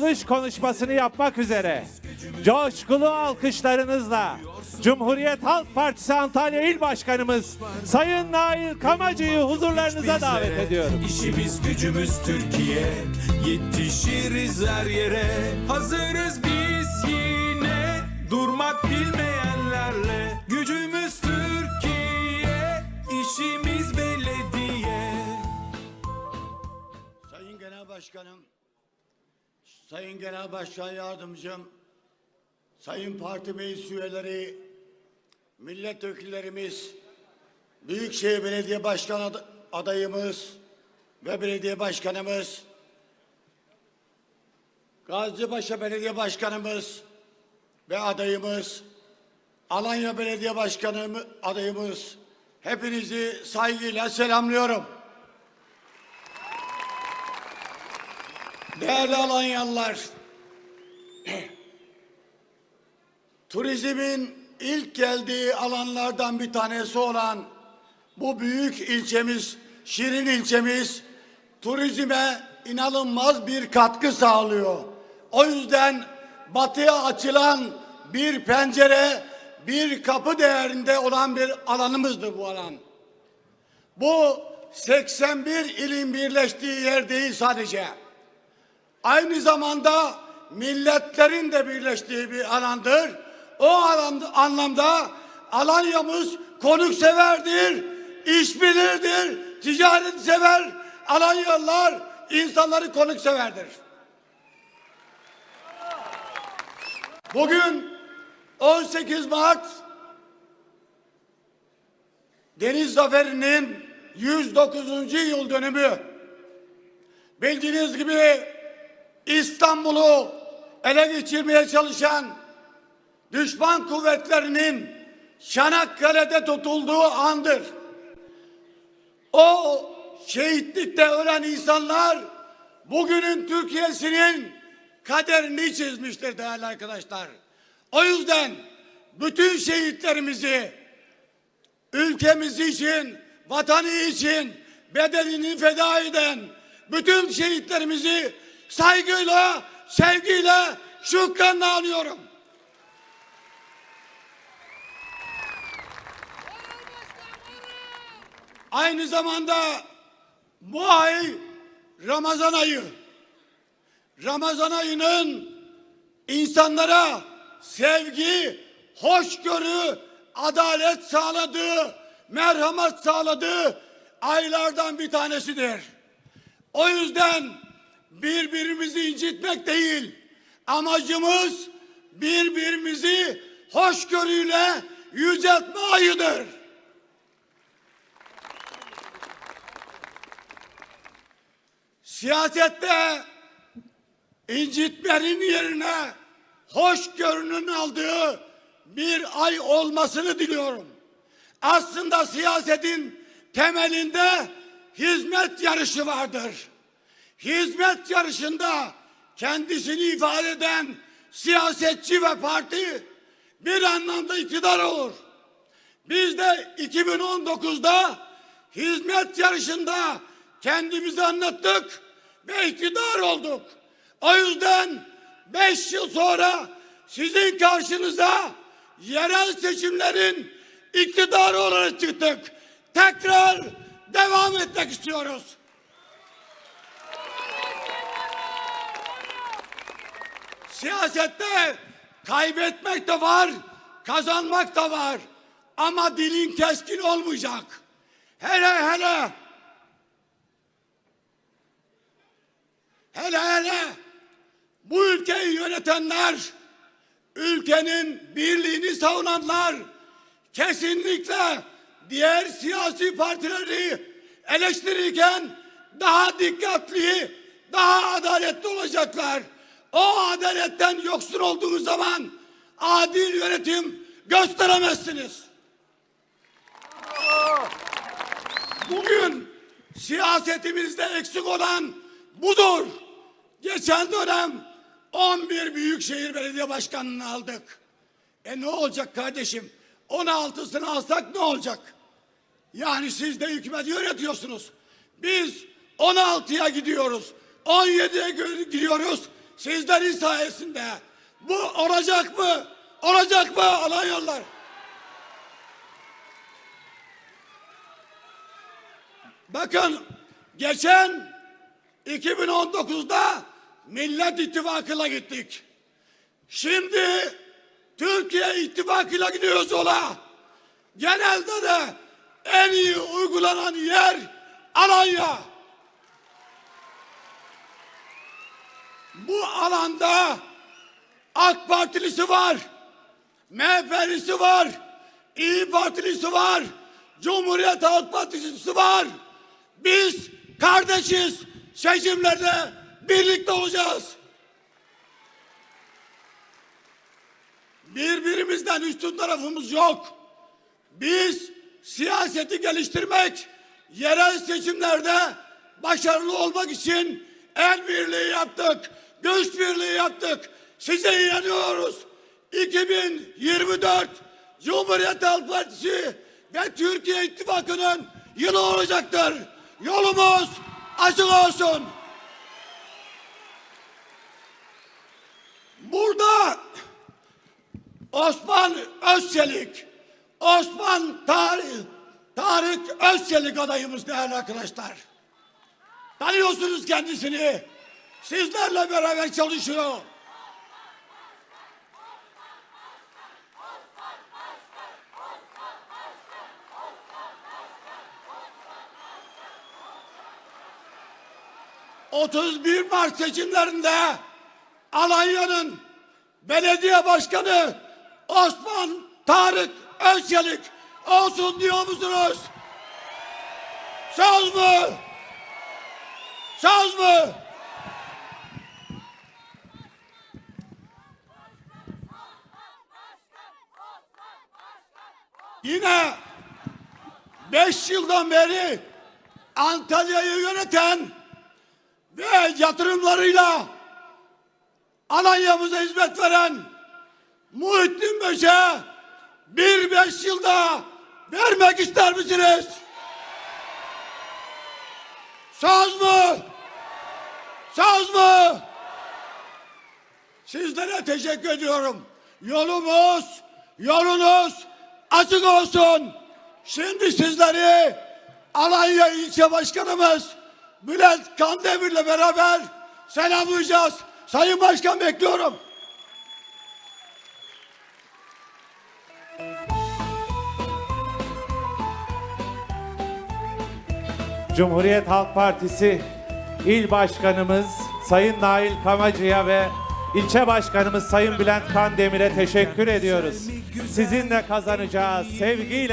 Açılış konuşmasını yapmak üzere. Coşkulu alkışlarınızla Cumhuriyet Halk Partisi Antalya İl Başkanımız Sayın Nail Kamacı'yı huzurlarınıza davet ediyorum. İşimiz gücümüz Türkiye. Yetişiriz her yere. Hazırız biz yine. Durmak bilmeyenlerle Gücümüz Türkiye. İşimiz belediye. Sayın Genel Başkanım, Sayın Genel Başkan Yardımcım, Sayın Parti Meclis üyeleri, milletvekillerimiz, Büyükşehir Belediye Başkan ad- adayımız ve belediye başkanımız, Gazipaşa Belediye Başkanımız ve adayımız, Alanya Belediye Başkanı adayımız, hepinizi saygıyla selamlıyorum. Değerli Alanyalılar, turizmin ilk geldiği alanlardan bir tanesi olan bu büyük ilçemiz, Şirin ilçemiz, turizme inanılmaz bir katkı sağlıyor. O yüzden batıya açılan bir pencere, bir kapı değerinde olan bir alanımızdır bu alan. Bu 81 ilin birleştiği yer değil sadece aynı zamanda milletlerin de birleştiği bir alandır. O alanda, anlamda Alanya'mız konukseverdir, işbilirdir, ticaret sever. Alanyalılar insanları konukseverdir. Bugün 18 Mart Deniz Zaferi'nin 109. yıl dönümü. Bildiğiniz gibi İstanbul'u ele geçirmeye çalışan düşman kuvvetlerinin Çanakkale'de tutulduğu andır. O şehitlikte ölen insanlar bugünün Türkiye'sinin kaderini çizmiştir değerli arkadaşlar. O yüzden bütün şehitlerimizi ülkemiz için, vatanı için bedenini feda eden bütün şehitlerimizi saygıyla, sevgiyle, şükranla anıyorum. Aynı zamanda bu ay Ramazan ayı. Ramazan ayının insanlara sevgi, hoşgörü, adalet sağladığı, merhamet sağladığı aylardan bir tanesidir. O yüzden birbirimizi incitmek değil, amacımız birbirimizi hoşgörüyle yüceltme ayıdır. Siyasette incitmenin yerine hoşgörünün aldığı bir ay olmasını diliyorum. Aslında siyasetin temelinde hizmet yarışı vardır. Hizmet yarışında kendisini ifade eden siyasetçi ve parti bir anlamda iktidar olur. Biz de 2019'da hizmet yarışında kendimizi anlattık ve iktidar olduk. O yüzden beş yıl sonra sizin karşınıza yerel seçimlerin iktidarı olarak çıktık. Tekrar devam etmek istiyoruz. Siyasette kaybetmek de var, kazanmak da var. Ama dilin keskin olmayacak. Hele hele hele hele bu ülkeyi yönetenler, ülkenin birliğini savunanlar kesinlikle diğer siyasi partileri eleştirirken daha dikkatli, daha adaletli olacaklar. O adaletten yoksun olduğunuz zaman adil yönetim gösteremezsiniz. Bugün siyasetimizde eksik olan budur. Geçen dönem 11 büyükşehir belediye başkanını aldık. E ne olacak kardeşim? 16'sını alsak ne olacak? Yani siz de hükümet yönetiyorsunuz. Biz 16'ya gidiyoruz. 17'ye gö- gidiyoruz. Sizlerin sayesinde. Bu olacak mı? Olacak mı Alanyolular? Bakın geçen 2019'da Millet İttifakı'na gittik. Şimdi Türkiye İttifakı'yla gidiyoruz ola. Genelde de en iyi uygulanan yer Alanya. Bu alanda AK Partilisi var, MHP'lisi var, İyi Partilisi var, Cumhuriyet Halk Partisi var. Biz kardeşiz. Seçimlerde birlikte olacağız. Birbirimizden üstün tarafımız yok. Biz siyaseti geliştirmek, yerel seçimlerde başarılı olmak için el birliği yaptık, göz birliği yaptık. Size inanıyoruz. 2024 Cumhuriyet Halk Partisi ve Türkiye İttifakı'nın yılı olacaktır. Yolumuz açık olsun. Burada Osman Özçelik, Osman Tarık, Tarık Özçelik adayımız değerli arkadaşlar. Tanıyorsunuz kendisini. Sizlerle beraber çalışıyor. ...31 Mart seçimlerinde... ...Alanya'nın belediye başkanı Osman Tarık Özçelik olsun diyor musunuz? Söz mü? Söz mü? Yine beş yıldan beri Antalya'yı yöneten ve yatırımlarıyla Alanya'mıza hizmet veren Muhittin Böş'e bir beş yılda vermek ister misiniz? Söz mü? Söz mü? Sizlere teşekkür ediyorum. Yolumuz, yolunuz açık olsun. Şimdi sizleri Alanya İlçe Başkanımız Bülent Kandemir'le beraber selamlayacağız. Sayın Başkan bekliyorum. Cumhuriyet Halk Partisi İl Başkanımız Sayın Nail Kamacı'ya ve ilçe başkanımız Sayın Bülent Kandemir'e teşekkür ediyoruz. Sizinle kazanacağız sevgiyle